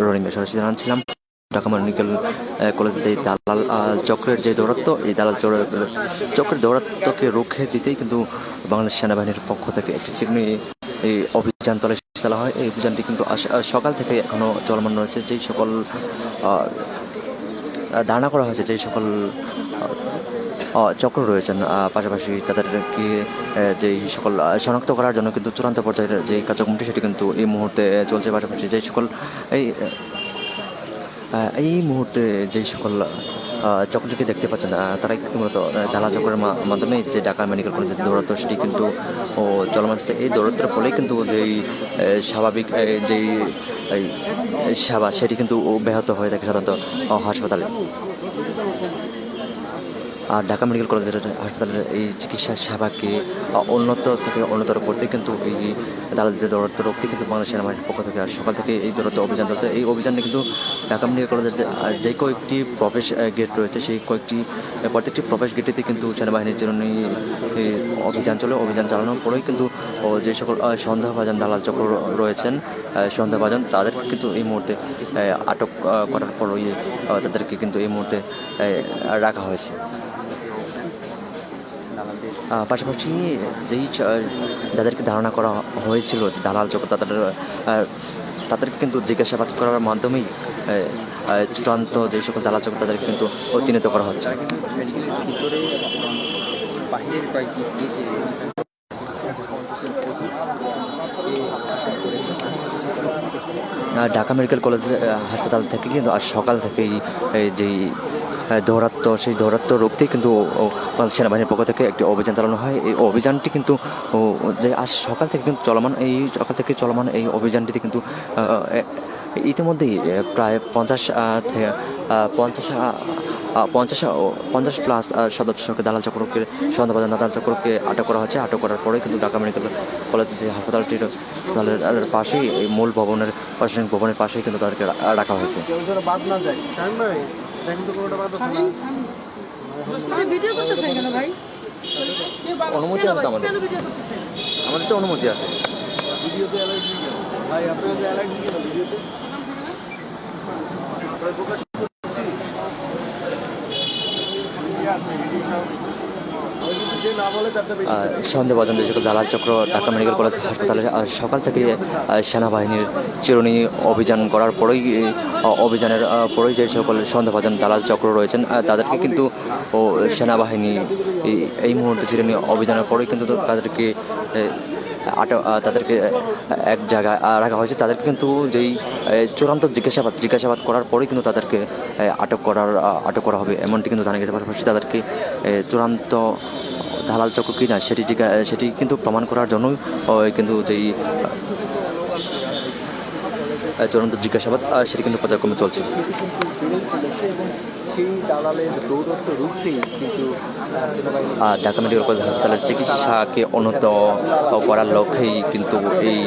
রনিমের সরাসরি জানাচ্ছিলাম ঢাকা মেডিকেল কলেজে যে দালাল চক্রের যে দৌরাত্ম এই দালাল চক্রের- চক্রের দৌরাত্মকে রুখে দিতেই কিন্তু বাংলাদেশ সেনাবাহিনীর পক্ষ থেকে একটি চিহ্ন এই অভিযান তলে চালা হয়। এই অভিযানটি কিন্তু সকাল থেকে এখনও চলমান রয়েছে। যেই সকল ধারণা করা হয়েছে, যেই সকল চক্র রয়েছেন। পাশাপাশি তাদেরকে যেই সকল শনাক্ত করার জন্য কিন্তু চূড়ান্ত পর্যায়ের যে কার্যক্রমটি, সেটি কিন্তু এই মুহূর্তে চলছে। পাশাপাশি যে সকল, এই এই মুহূর্তে যেই সকল চক্রটিকে দেখতে পাচ্ছেন তারা কিন্তু মূলত দালা চক্রের মাধ্যমে যে ঢাকা মেডিকেল কলেজের দৌড়াত্ম সেটি কিন্তু, ও, চলমান। এই দৌড়াত্মের ফলে কিন্তু যেই স্বাভাবিক যেই সেবা, সেটি কিন্তু ব্যাহত হয়ে থাকে সাধারণত হাসপাতালে। আর ঢাকা মেডিকেল কলেজের হাসপাতালের এই চিকিৎসা সেবাকে উন্নত থেকে উন্নতর করতে কিন্তু এই দালালদের দৌড়াত্ম রোগতে কিন্তু বাংলাদেশ সেনাবাহিনীর পক্ষ থেকে সকাল থেকে এই দৌড়াত্ম অভিযান চলছে। এই অভিযানে কিন্তু ঢাকা মেডিকেল কলেজের যে কয়েকটি প্রবেশ গেট রয়েছে, সেই কয়েকটি প্রত্যেকটি প্রবেশ গেটেতে কিন্তু সেনাবাহিনীর জন্য অভিযান চলে। অভিযান চালানোর পরেই কিন্তু যে সকল সন্দেহভাজন দালাল চক্র রয়েছেন সন্দেহভাজন তাদেরকে কিন্তু এই মুহূর্তে আটক করার পরই তাদেরকে কিন্তু এই মুহূর্তে রাখা হয়েছে। পাশাপাশি যেই যাদেরকে ধারণা করা হয়েছিল যে দালাল চক্র তাদের তাদেরকে কিন্তু জিজ্ঞাসাবাদ করার মাধ্যমেই চূড়ান্ত যে সকল দালাল চক্র তাদেরকে কিন্তু চিহ্নিত করা হচ্ছে। ঢাকা মেডিকেল কলেজ হাসপাতাল থেকে কিন্তু আজ সকাল থেকেই যেই দৌরাত্ম, সেই দৌরাত্ম রোগতেই কিন্তু সেনাবাহিনীর পক্ষ থেকে একটি অভিযান চালানো হয়। এই অভিযানটি কিন্তু যে আজ সকাল থেকে কিন্তু চলমান, এই সকাল থেকে চলমান এই অভিযানটিতে কিন্তু ইতিমধ্যেই প্রায় পঞ্চাশ পঞ্চাশ পঞ্চাশ পঞ্চাশ প্লাস সদস্যকে দালাল চক্রকে সন্দেহবাদী দালাল চক্রকে আটক করা হচ্ছে আটক করার পরে কিন্তু ঢাকা মেডিকেল কলেজের যে হাসপাতালটির পাশেই, এই মূল ভবনের, প্রশাসনিক ভবনের পাশেই কিন্তু তাদেরকে রাখা হয়েছে। তো কোনোটা না? আপনি ভিডিও করতেছেন কেন ভাই? অনুমতি আছে আমাদের। আমাদের তো অনুমতি আছে। ভিডিওতে অ্যালার্জি ভাই আপনার যে অ্যালার্জি কেন? ভিডিওতে আমরা প্রকাশ করছি ভিডিও আছে, ভিডিও সাউন্ড। যে সন্দেহভাজন যে সকল দালাল চক্র ঢাকা মেডিকেল কলেজ হাসপাতালে সকাল থেকে সেনাবাহিনীর চিরুনি অভিযান করার পরেই অভিযানের পরেই যে সকল সন্দেহভাজন দালাল চক্র রয়েছেন তাদেরকে কিন্তু, ও, সেনাবাহিনী এই- মুহূর্তে চিরুনি অভিযানের পরেই কিন্তু তাদেরকে আটক তাদেরকে এক জায়গায় রাখা হয়েছে। তাদেরকে কিন্তু যেই চূড়ান্ত জিজ্ঞাসাবাদ জিজ্ঞাসাবাদ করার পরেই কিন্তু তাদেরকে আটক করার আটক করা হবে, এমনটি কিন্তু জানা গেছে। পাশাপাশি তাদেরকে চূড়ান্ত দালাল চক্র কিনা সেটি সেটি কিন্তু প্রমাণ করার জন্যই কিন্তু যেই চূড়ান্ত জিজ্ঞাসাবাদ সেটি কিন্তু পর্যায়ক্রমে চলছে। ঢাকা মেডিকেল কলেজ হাসপাতালের চিকিৎসাকে উন্নত করার লক্ষ্যেই কিন্তু এই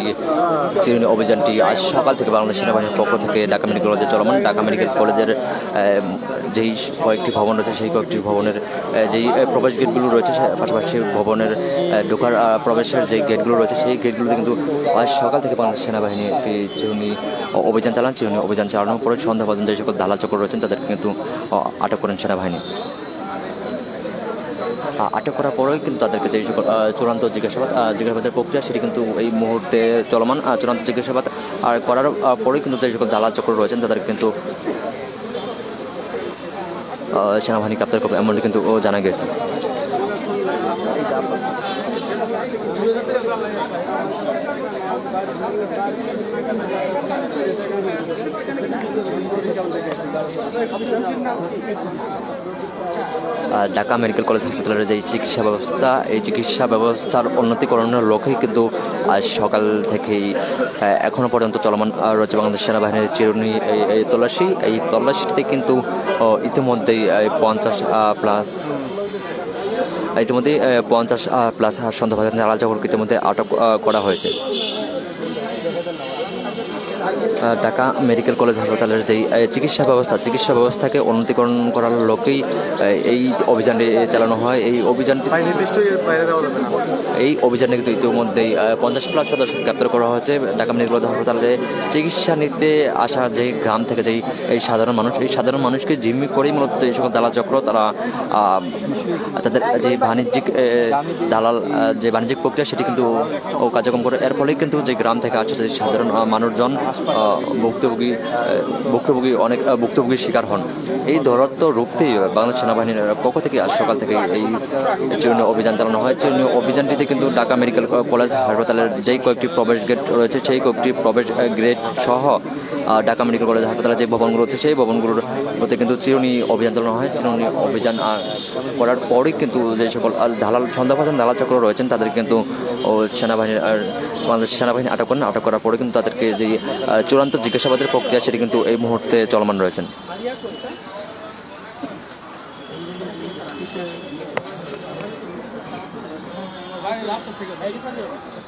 চিরুনি অভিযানটি আজ সকাল থেকে বাংলাদেশ সেনাবাহিনীর পক্ষ থেকে ঢাকা মেডিকেল কলেজে চলমান। ঢাকা মেডিকেল কলেজের যেই কয়েকটি ভবন রয়েছে, সেই কয়েকটি ভবনের যেই প্রবেশ গেটগুলো রয়েছে পাশাপাশি ভবনের ঢোকার প্রবেশের যে গেটগুলো রয়েছে, সেই গেটগুলোতে কিন্তু আজ সকাল থেকে বাংলাদেশ সেনাবাহিনী একটি চিরুনি অভিযান চালান। চিরুনি অভিযান চালানোর পরে সন্ধ্যা পর্যন্ত যে সকল দালাল চক্র রয়েছেন, তাদেরকে কিন্তু আটক করেন সেনাবাহিনী। আটক করার পরেই কিন্তু তাদেরকে যে চূড়ান্ত জিজ্ঞাসাবাদ জিজ্ঞাসাবাদের প্রক্রিয়া, সেটি কিন্তু এই মুহূর্তে চলমান। চূড়ান্ত জিজ্ঞাসাবাদ, আর করার পরেই কিন্তু যে সকল দালাল চক্র রয়েছেন তাদের কিন্তু সেনাবাহিনী গ্রেপ্তার করবে এমনটি কিন্তু জানা গেছে। ঢাকা মেডিকেল কলেজ হাসপাতালের যে চিকিৎসা ব্যবস্থা এই চিকিৎসা ব্যবস্থার উন্নতিকরণের লক্ষ্যেই কিন্তু আজ সকাল থেকেই আহ, এখনও পর্যন্ত চলমান রয়েছে বাংলাদেশ সেনাবাহিনীর চিরুনি এই তল্লাশি। এই তল্লাশিতে কিন্তু ইতিমধ্যেই পঞ্চাশ প্লাস ইতিমধ্যেই পঞ্চাশ প্লাস দালাল চক্রকে ইতিমধ্যে আটক করা হয়েছে। ঢাকা মেডিকেল কলেজ হাসপাতালের যেই চিকিৎসা ব্যবস্থা চিকিৎসা ব্যবস্থাকে উন্নতিকরণ করার লোকেই এই অভিযানটি চালানো হয়। এই অভিযানটি নির্দিষ্ট বাইরে দেওয়া যাবে না। এই অভিযানে কিন্তু ইতিমধ্যেই পঞ্চাশ প্লাস সদস্য গ্রেপ্তার করা হয়েছে। ঢাকা মেডিকেল কলেজ হাসপাতালে চিকিৎসা নিতে আসা যে গ্রাম থেকে যেই এই সাধারণ মানুষ এই সাধারণ মানুষকে জিম্মি করেই মূলত এই সকল দালাল চক্র তারা তাদের যে বাণিজ্যিক দালাল যে বাণিজ্যিক প্রক্রিয়া সেটি কিন্তু কার্যক্রম করে। এর ফলেই কিন্তু যে গ্রাম থেকে আসছে যে সাধারণ মানুষজন ভুক্তভোগী ভুক্তভোগী অনেক ভুক্তভোগীর শিকার হন। এই দৌরাত্ম রুখতেই বাংলাদেশ সেনাবাহিনীর পক্ষ থেকে আজ সকাল থেকে এই চূর্ণ অভিযান চালানো হয়। চূর্ণ অভিযানটিতে কিন্তু ঢাকা মেডিকেল কলেজ হাসপাতালের যেই কয়েকটি প্রবেশ গেট রয়েছে, সেই কয়েকটি প্রবেশ গেট সহ ঢাকা মেডিকেল কলেজ হাসপাতালে যে ভবনগুলো রয়েছে, সেই ভবনগুলোর মধ্যে কিন্তু চিরুনি অভিযান চালানো হয়। চিরুনি অভিযান করার পরই কিন্তু যে সকল দালাল, সন্দেহভাজন দালাল চক্র রয়েছেন, তাদের কিন্তু সেনাবাহিনীর বাংলাদেশ সেনাবাহিনী আটক করেন। আটক করার পরে কিন্তু তাদেরকে যে চূড়ান্ত জিজ্ঞাসাবাদের প্রক্রিয়া সেটি কিন্তু এই মুহূর্তে চলমান রয়েছেন আহ,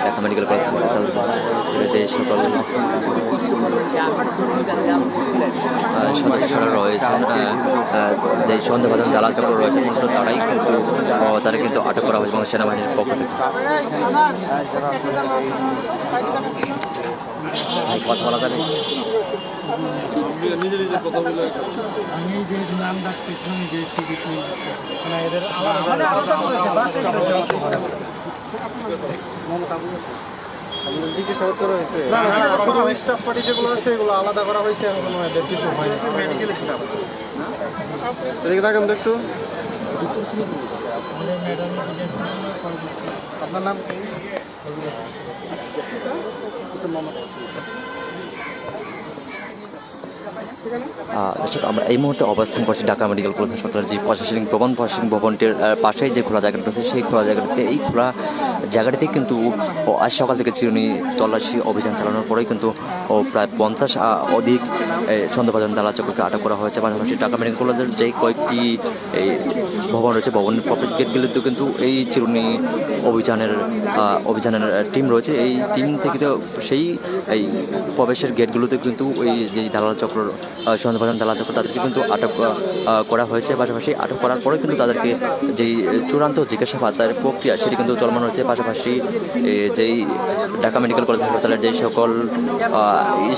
ঢাকা মেডিকেল কলেজ হাসপাতাল যে সকল সদস্যরা রয়েছেন যে সন্দেহভাজন দালাল চক্র রয়েছে, মূলত তারাই কিন্তু তারা কিন্তু আটক করা হয়েছে বাংলাদেশ সেনাবাহিনীর পক্ষ থেকে। কথা বলা যাবে? আমি শুধু স্টাফ পার্টি যেগুলো আছে এগুলো আলাদা করা হয়েছে এখনও এদের কিছু মেডিকেল স্টাফ এদিকে তো একটু। আপনার নাম? দর্শক আমরা এই মুহূর্তে অবস্থান করছি ঢাকা মেডিকেল কলেজ হাসপাতালের যে প্রশাসনিক ভবন প্রশাসনিক ভবনটির পাশেই যে খোলা জায়গাটা রয়েছে সেই খোলা জায়গাটিতে এই খোলা জায়গাটিতে কিন্তু আজ সকাল থেকে চিরুনি তল্লাশি অভিযান চালানোর পরেই কিন্তু প্রায় পঞ্চাশ অধিক এই, সন্দেহভাজন দালা চক্রকে আটক করা হয়েছে। পাশাপাশি ঢাকা মেডিকেল কলেজের যে কয়েকটি এই ভবন রয়েছে ভবনের প্রবেশ গেটগুলিতেও কিন্তু এই চিরুনি অভিযানের অভিযানের টিম রয়েছে। এই টিম থেকে তো সেই এই প্রবেশের গেটগুলোতে কিন্তু এই যে দালাল চক্র সন্দেহভাজন দালাল চক্র তাদেরকে কিন্তু আটক করা হয়েছে। পাশাপাশি আটক করার পরে কিন্তু তাদেরকে যেই চূড়ান্ত জিজ্ঞাসাবাদ তার প্রক্রিয়া, সেটি কিন্তু চলমান রয়েছে। পাশাপাশি যেই ঢাকা মেডিকেল কলেজ হাসপাতালের যে সকল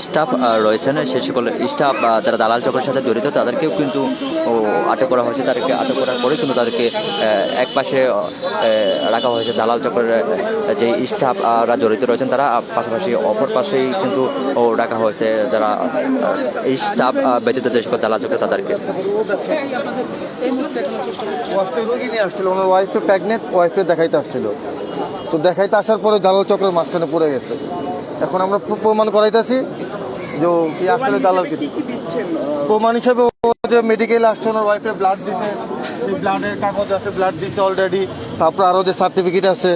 স্টাফ রয়েছেন সেই সকল স্টাফ যারা দালাল চক্রের সাথে জড়িত, তাদেরকেও কিন্তু আটক করা হয়েছে। তাদেরকে আটক করার পরে কিন্তু তাদেরকে এক পাশে রাখা হয়েছে দালাল চক্রের যে স্টাফরা জড়িত রয়েছেন তারা। পাশাপাশি অপর পাশেই কিন্তু রাখা হয়েছে যারা এই স্টাফ ব্যতীত যে সকল দালাল চক্র তাদেরকে। রোগী নিয়ে আসছিল ওনার প্রেগনেন্ট ওয়াইফটা দেখাইতে আসছিল। তো দেখাইতে আসার পরে দালাল চক্রের মাঝখানে পড়ে গেছে। এখন আমরা প্রমাণ করাইতেছি যে আসলে দালাল কি। প্রমাণ হিসেবে ও যে মেডিকেল আসছে ওনার ওয়াইফের ব্লাড দিতে ব্লাডের কাগজ আছে ব্লাড দিছে অলরেডি তারপর আরও যে সার্টিফিকেট আছে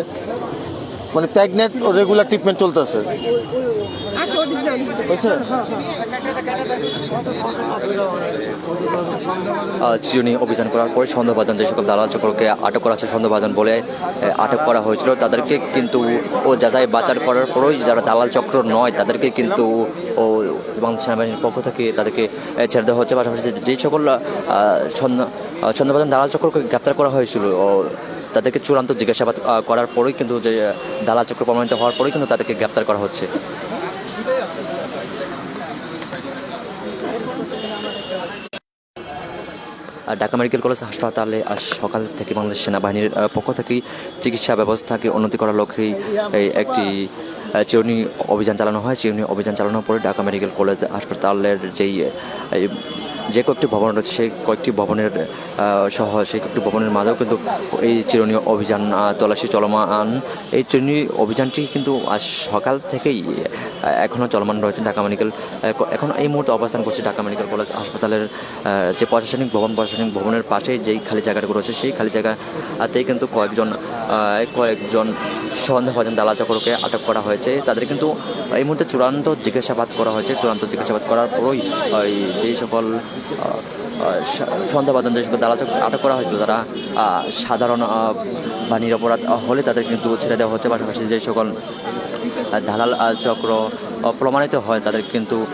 মানে প্রেগনেন্ট ও রেগুলার ট্রিটমেন্ট চলতেছে। চিরুনি অভিযান করার পরে সন্দেহভাজন যে সকল দালাল চক্রকে আটক করা হচ্ছে সন্দেহভাজন বলে আটক করা হয়েছিল। তাদেরকে কিন্তু ও যাচাই বাচার করার পরেই যারা দালাল চক্র নয়, তাদেরকে কিন্তু ও বাংলাদেশ সেনাবাহিনীর পক্ষ থেকে তাদেরকে ছেড়ে দেওয়া হচ্ছে। পাশাপাশি যে- সকল সন্দেহভাজন দালাল চক্রকে গ্রেপ্তার করা হয়েছিল, ও তাদেরকে চূড়ান্ত জিজ্ঞাসাবাদ করার পরেই কিন্তু যে দালাল চক্র প্রমাণিত হওয়ার পরেই কিন্তু তাদেরকে গ্রেপ্তার করা হচ্ছে। ঢাকা মেডিকেল কলেজ হাসপাতালে আজ সকাল থেকে বাংলাদেশ সেনাবাহিনীর পক্ষ থেকে চিকিৎসা ব্যবস্থাকে উন্নতি করার লক্ষ্যেই একটি চিরুনি অভিযান চালানো হয়। চিরুনি অভিযান চালানোর পরে ঢাকা মেডিকেল কলেজ হাসপাতালের যেই যে কয়েকটি ভবন রয়েছে সেই কয়েকটি ভবনের সহ সেই কয়েকটি ভবনের মাঝেও কিন্তু এই চিরনীয় অভিযান আহ, তল্লাশি চলমান। এই চিরনীয় অভিযানটি কিন্তু আজ সকাল থেকেই এখনও চলমান রয়েছে ঢাকা মেডিকেল এখন এই মুহূর্তে অবস্থান করছে ঢাকা মেডিকেল কলেজ হাসপাতালের যে প্রশাসনিক ভবন প্রশাসনিক ভবনের পাশে যেই খালি জায়গাটুকু রয়েছে সেই খালি জায়গাতেই কিন্তু কয়েকজন কয়েকজন সন্দেহভাজন দালাল চক্রকে আটক করা হয়েছে। তাদের কিন্তু এই মুহূর্তে চূড়ান্ত জিজ্ঞাসাবাদ করা হয়েছে। চূড়ান্ত জিজ্ঞাসাবাদ করার পরই ওই যেই সকল আহ, আহ, সা- সন্দেহভাজন যে সকল দালাল চক্র আটক করা হয়েছিল। তারা সাধারণ বা নিরপরাধ হলে তাদের কিন্তু ছেড়ে দেওয়া হচ্ছে। পাশাপাশি যে সকল দালাল চক্র প্রমাণিত হয় তাদের কিন্তু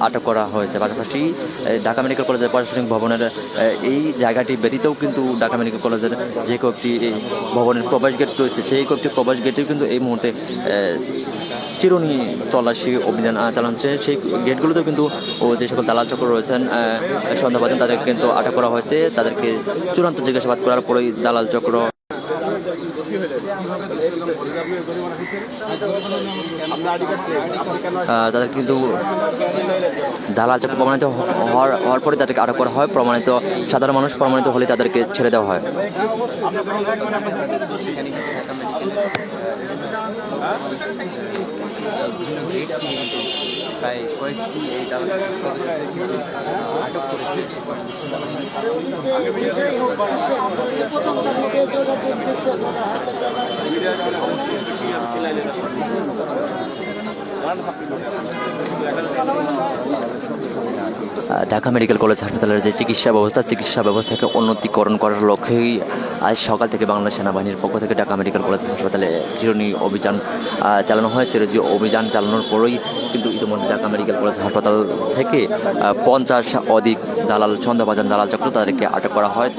আটক করা হয়েছে। পাশাপাশি ঢাকা মেডিকেল কলেজের প্রশাসনিক ভবনের এই জায়গাটি ব্যতীতও কিন্তু ঢাকা মেডিকেল কলেজের যে কয়েকটি ভবনের প্রবেশ গেট রয়েছে। সেই কয়েকটি প্রবেশ গেটেও কিন্তু এই মুহূর্তে চিরুনি তল্লাশি অভিযান হচ্ছে। সেই গেটগুলোতেও কিন্তু, ও যে সকল দালাল চক্র রয়েছেন সন্দেহভাজন তাদের কিন্তু আটক করা হয়েছে। তাদেরকে চূড়ান্ত জিজ্ঞাসাবাদ করার পরেই দালাল চক্র তাদের কিন্তু দালাল চক্র প্রমাণিত হওয়ার হওয়ার পরে তাদেরকে আটক করা হয়। প্রমাণিত সাধারণ মানুষ প্রমাণিত হলে তাদেরকে ছেড়ে দেওয়া হয়। প্রায় কয়েকটি এই দালাল সদস্যদের কিন্তু আটক করেছে। আহ, ঢাকা মেডিকেল কলেজ হাসপাতালের যে চিকিৎসা ব্যবস্থা, চিকিৎসা ব্যবস্থাকে উন্নতিকরণ করার লক্ষ্যেই আজ সকাল থেকে বাংলা সেনাবাহিনীর পক্ষ থেকে ঢাকা মেডিকেল কলেজ হাসপাতালে চিরনি অভিযান চালানো হয়। চিরজি অভিযান চালানোর পরেই কিন্তু ইতিমধ্যে ঢাকা মেডিকেল কলেজ হাসপাতাল থেকে পঞ্চাশ অধিক দালাল সন্দেহভাজন দালাল চক্র তাদেরকে আটক করা হয়।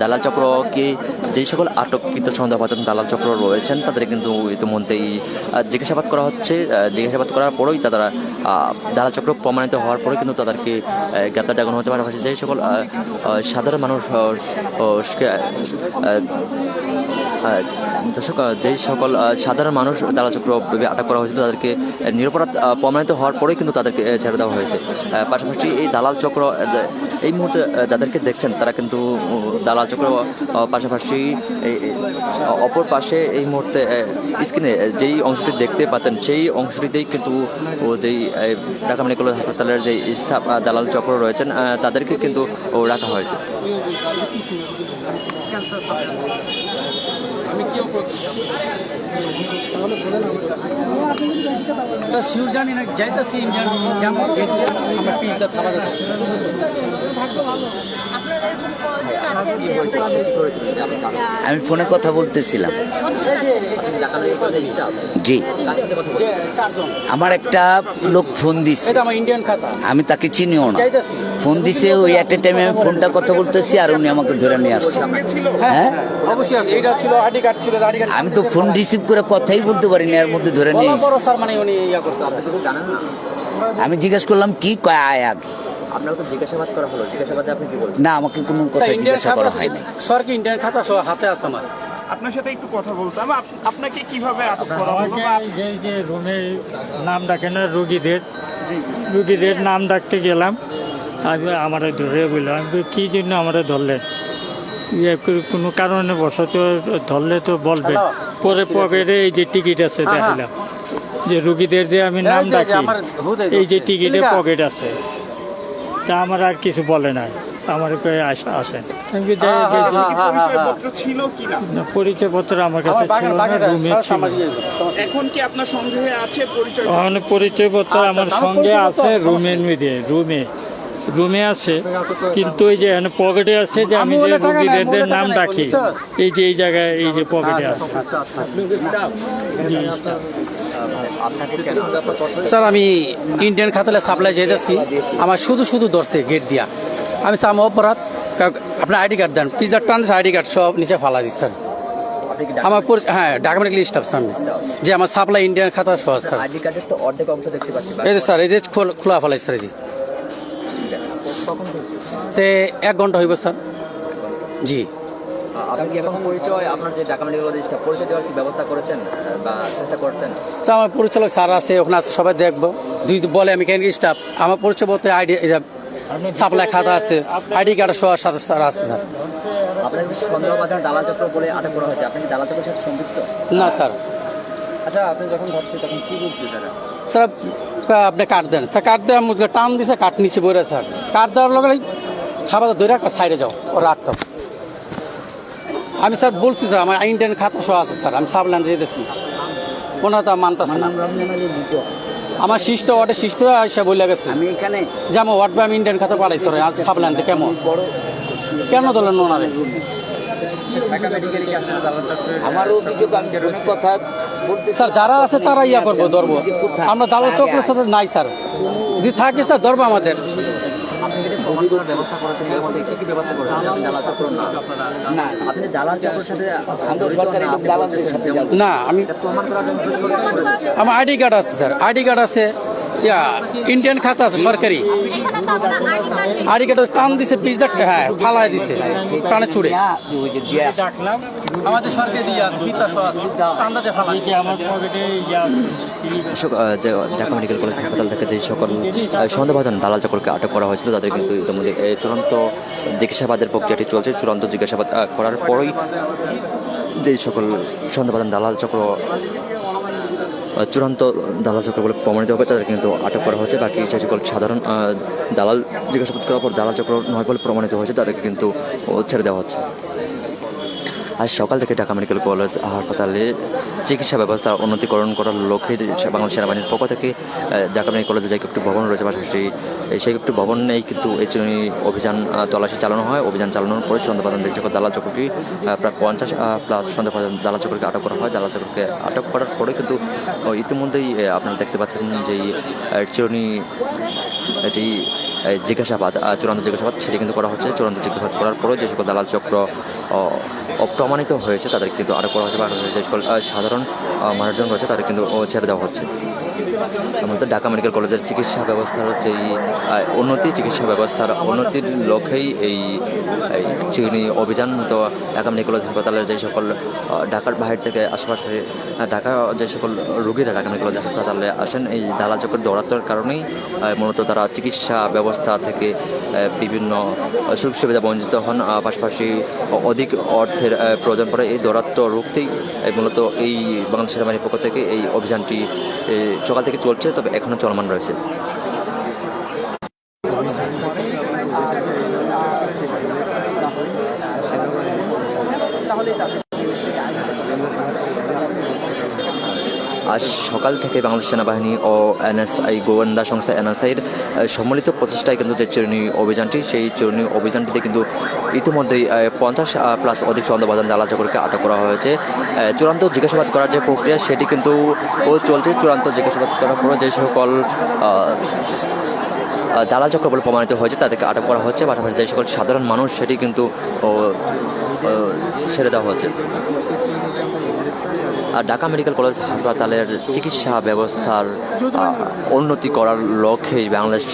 দালাল চক্রকে যেই সকল আটককৃত সন্দেহভাজন দালাল চক্র রয়েছেন, তাদের কিন্তু ইতিমধ্যেই জিজ্ঞাসাবাদ করা হচ্ছে। জিজ্ঞাসাবাদ করার পরেই তারা দালাল চক্র প্রমাণিত হওয়ার পরে কিন্তু তাদেরকে গ্রেপ্তার দেখানো হচ্ছে। পাশাপাশি যে সকল সাধারণ মানুষ আহ, দর্শক যেই সকল সাধারণ মানুষ দালাল চক্র আটক করা হয়েছিল তাদেরকে নিরপরাধ প্রমাণিত হওয়ার পরেই কিন্তু তাদেরকে ছেড়ে দেওয়া হয়েছে। পাশাপাশি এই দালাল চক্র এই মুহূর্তে যাদেরকে দেখছেন তারা কিন্তু দালাল চক্র পাশাপাশি অপর পাশে এই মুহূর্তে স্ক্রিনে যেই অংশটি দেখতে পাচ্ছেন সেই অংশটিতেই কিন্তু যেই ঢাকা মেডিকেল হাসপাতালের যে স্টাফ দালাল চক্র রয়েছেন তাদেরকে কিন্তু রাখা হয়েছে। শিউর জানি না যাইতেছি ইন্ডিয়ান যেমন গেট দিয়ে আমরা পিস যে আহ, আমি ফোনে কথা বলতেছিলাম। জি। আমার একটা লোক ফোন দিছে। এটা আমি তাকে চিনিও না। ফোন দিছে ওই একটা টাইমে আমি ফোনটা কথা বলতেছি আর উনি আমাকে ধরে নিয়ে আসছে। হ্যাঁ হ্যাঁ? অবশ্যই। এইটা ছিল আইডি কার্ড ছিল আইডি কার্ড আমি তো ফোন রিসিভ করে কথাই বলতে পারিনি এর মধ্যে ধরে নিয়ে বড় স্যার মানে উনি ইয়া করছে আপনি কিছু জানেন না? আমি জিজ্ঞেস করলাম কি কয় আয় আগে। আপনাকে তো জিজ্ঞাসাবাদ করা হলো জিজ্ঞাসাবাদে আপনি কি বলছেন? না আমাকে কোনো কথা জিজ্ঞাসা করা হয়নি। ইন্ডিয়ান খাতা হাতে আছে আমার? আপনার সাথে একটু কথা বলতাম আপনাকে কীভাবে আটক করা হলো? আমাকে যে যে রুমে নাম ডাকে না রুগীদের রুগীদের নাম ডাকতে গেলাম। আমি আমার ধরে বললাম কি জন্য আমরা ধরলে? ইয়ে করে কোনো কারণে বসত ধরলে তো বলবে। পরে পকেটে এই যে টিকিট আছে দেখালাম। যে রুগীদের যে আমি নাম ডাকি এই যে টিকিটে পকেট আছে। তা আমার আর কিছু বলে নাই। আমার আসেন। পরিচয়পত্র না, আমার কাছে আমার ছিল না বাগের রুমে ছিল। আমার সমস্যা এখন কি আপনার সংগ্রহে আছে পরিচয় পরিচয়পত্র আমার আচ্ছা, সঙ্গে আছে রুমের মধ্যে রুমে রুমে আছে কিন্তু এই যে পকেটে আছে যে আমি যে রুগীদের নাম ডাকি। এই যে এই জায়গায় এই যে পকেটে আছে। জি, আপনাকে কেন আপনার কথা স্যার আমি ইন্ডিয়ান খাতালে সাপ্লাই যেতেছি আমার শুধু শুধু ধরছে গেট দিয়া। আমি স্যার আমার অপরাধ আপনার আইডি কার্ড দেন পিজার টান আইডি কার্ড সব নিচে ফালা দিচ্ছি স্যার। আমার পরি- হ্যাঁ ডাকুমেন্ট লিস্ট স্টাফ স্যার। যে আমার সাপ্লাই ইন্ডিয়ান খাতা সহ স্যার। আইডি কার্ডের তো অর্ধেক অংশ দেখতে পাচ্ছি এই যে স্যার এই যে খোলা ফেলাই স্যার এই যে। কখন সে এক ঘণ্টা হইব স্যার। জি। আপনি কি এখন পরিচয় আপনার যে ঢাকা মেডিকেল কলেজটা পরিচয় দেওয়ার কি ব্যবস্থা করেছেন বা চেষ্টা করছেন? স্যার আমার পরিচালক স্যার আছে ওখানে আছে সবাই দেখব। দুই বলে আমি কেন স্টাফ আমার পরিচয় বলতে আইডি সাপ্লাই খাতা আছে আইডি কার্ড সহ সাথে তারা আছে স্যার। আপনার সন্দেহভাজন দালাল চক্র বলে আটক করা হয়েছে? আপনি কি দালাল চক্রের সাথে সম্পৃক্ত? না স্যার। আচ্ছা আপনি যখন ধরছে তখন কি বলছিল তারা স্যার আপনি কাট দেন। স্যার কাট দেওয়া মুখে টান দিছে কাট নিচে বইরে স্যার। কাট দেওয়ার লগে খাবার ধরে সাইডে যাও ওরা আটকাও আমি স্যার বলছি স্যার আমার ইন্ডিয়ান খাতা সহ আছে স্যার আমি সাবলান যেতেছি ওনারা তো মানতেছে না। আমার শিষ্ট ওয়ার্ডের শিষ্টরা এসে বলে গেছে। আমি এখানে যেমন ওয়ার্ড বাই আমি ইন্ডিয়ান খাতা পাঠাইছি আজ সাবলানতে কেমন? কেন ধরলেন ওনারে? আমার অভিযোগ আমি কথা স্যার যারা আছে তারা ইয়া করব ধরবো। আমরা দালাল চক্রের সাথে নাই স্যার। যদি থাকে স্যার ধরবো আমাদের। না। না আপনি দালাল চক্রের সাথে আমরা সরকারি লোক দালালদের সাথে যাব। না আমি? আমার আইডি কার্ড আছে স্যার। আইডি কার্ড আছে। ইন্ডিয়ান খাতা আছে, সরকারি। আইডি কার্ড টান দিছে, পিস হ্যাঁ ফালাই দিছে টানে চুড়ে ঢাকা মেডিকেল কলেজ হাসপাতাল থেকে যে সকল সন্দেহভাজন দালাল চক্রকে আটক করা হয়েছিল, তাদের কিন্তু ইতিমধ্যে চূড়ান্ত জিজ্ঞাসাবাদের প্রক্রিয়াটি চলছে। চূড়ান্ত জিজ্ঞাসাবাদ করার পরই যে সকল সন্দেহভাজন দালাল চক্র চূড়ান্ত দালাল চক্র বলে প্রমাণিত হবে, তাদের কিন্তু আটক করা হয়েছে। বাকি যে সকল সাধারণ দালাল জিজ্ঞাসাবাদ করার পর দালাল চক্র নয় বলে প্রমাণিত হয়েছে, তাদেরকে কিন্তু ছেড়ে দেওয়া হচ্ছে। আজ সকাল থেকে ঢাকা মেডিকেল কলেজ হাসপাতালে চিকিৎসা ব্যবস্থা উন্নতিকরণ করার লক্ষ্যে বাংলাদেশ সেনাবাহিনীর পক্ষ থেকে ঢাকা মেডিকেল কলেজে যে একটি ভবন রয়েছে পাশাপাশি সেই একটি ভবন নেই কিন্তু এই অভিযান আহ, তল্লাশি চালানো হয়। অভিযান চালানোর পরে সন্দেহবাদন সকল দালাল চক্রটি প্রায় পঞ্চাশ প্লাস সন্দেহবাদন দালাল চক্রকে আটক করা হয়। দালাল চক্রকে আটক করার পরে কিন্তু ইতিমধ্যেই আপনারা দেখতে পাচ্ছেন যে চিরুনি যেই জিজ্ঞাসাবাদ চূড়ান্ত জিজ্ঞাসাবাদ সেটি কিন্তু করা হচ্ছে। চূড়ান্ত জিজ্ঞাসাবাদ করার পরে যে সকল দালাল চক্র অপ্রমাণিত হয়েছে, তাদের কিন্তু আরও করা হচ্ছে বা সাধারণ মানুষজন রয়েছে, তাদের কিন্তু ছেড়ে দেওয়া হচ্ছে। মূলত ঢাকা মেডিকেল কলেজের চিকিৎসা ব্যবস্থার হচ্ছে এই উন্নতি, চিকিৎসা ব্যবস্থার উন্নতির লক্ষ্যেই এই চিনি অভিযান তো ঢাকা মেডিকেল কলেজ হাসপাতালের যে সকল ঢাকার বাইরে থেকে আশেপাশে ঢাকা যে সকল রোগীরা ঢাকা মেডিকেল কলেজ হাসপাতালে আসেন, এই দালাল চক্রের দৌরাত্মের কারণেই মূলত তারা চিকিৎসা ব্যবস্থা থেকে বিভিন্ন সুযোগ সুবিধা বঞ্চিত হন পাশাপাশি অধিক অর্থের প্রয়োজন পড়ে। এই দৌরাত্ম রুখতেই মূলত এই বাংলাদেশ সেনাবাহিনীর পক্ষ থেকে এই অভিযানটি সকাল থেকে চলছে তবে এখনও চলমান রয়েছে। আজ সকাল থেকে বাংলাদেশ সেনাবাহিনী ও এনএসআই, গোয়েন্দা সংস্থা এনএসআইয়ের সম্মিলিত প্রচেষ্টায় কিন্তু যে চূর্ণী অভিযানটি, সেই চরণীয় অভিযানটিতে কিন্তু ইতিমধ্যেই পঞ্চাশ প্লাস অধিক সন্দেহবাদন দালা চক্রকে আটক করা হয়েছে। চূড়ান্ত জিজ্ঞাসাবাদ করার যে প্রক্রিয়া, সেটি কিন্তু চলছে। চূড়ান্ত জিজ্ঞাসাবাদ করার পরে যে সকল দালাল চক্র বলে প্রমাণিত হয়েছে, তাদেরকে আটক করা হচ্ছে। পাশাপাশি যে সকল সাধারণ মানুষ, সেটি কিন্তু ছেড়ে দেওয়া হচ্ছে আর ঢাকা মেডিকেল কলেজ হাসপাতালের চিকিৎসা ব্যবস্থার উন্নতি করার লক্ষ্যেই বাংলাদেশ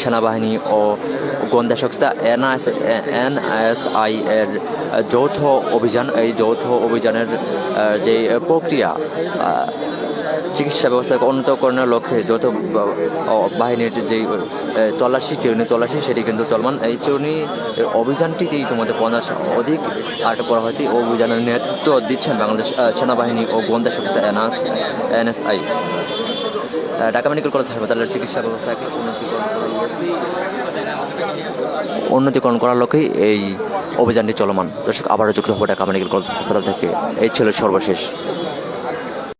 সেনাবাহিনী ও গোয়েন্দা সংস্থা এনআইএস এনআইএসআই এর যৌথ অভিযান, এই যৌথ অভিযানের যে প্রক্রিয়া চিকিৎসা ব্যবস্থাকে উন্নতকরণের লক্ষ্যে যৌথ বাহিনীর যে তল্লাশি চিরুনি তল্লাশি, সেটি কিন্তু চলমান। এই চিরুনি অভিযানটিতে ইতিমধ্যে পঞ্চাশ অধিক আটক করা হয়েছে। অভিযানের নেতৃত্ব দিচ্ছেন বাংলাদেশ সেনাবাহিনী ও গোয়েন্দা সংস্থা এনএসআই। ঢাকা মেডিকেল কলেজ হাসপাতালের চিকিৎসা ব্যবস্থাকে উন্নতিকরণ উন্নতিকরণ করার লক্ষ্যেই এই অভিযানটি চলমান। দর্শক, আবারও যুক্ত হব ঢাকা মেডিকেল কলেজ হাসপাতাল থেকে। এই ছিল সর্বশেষ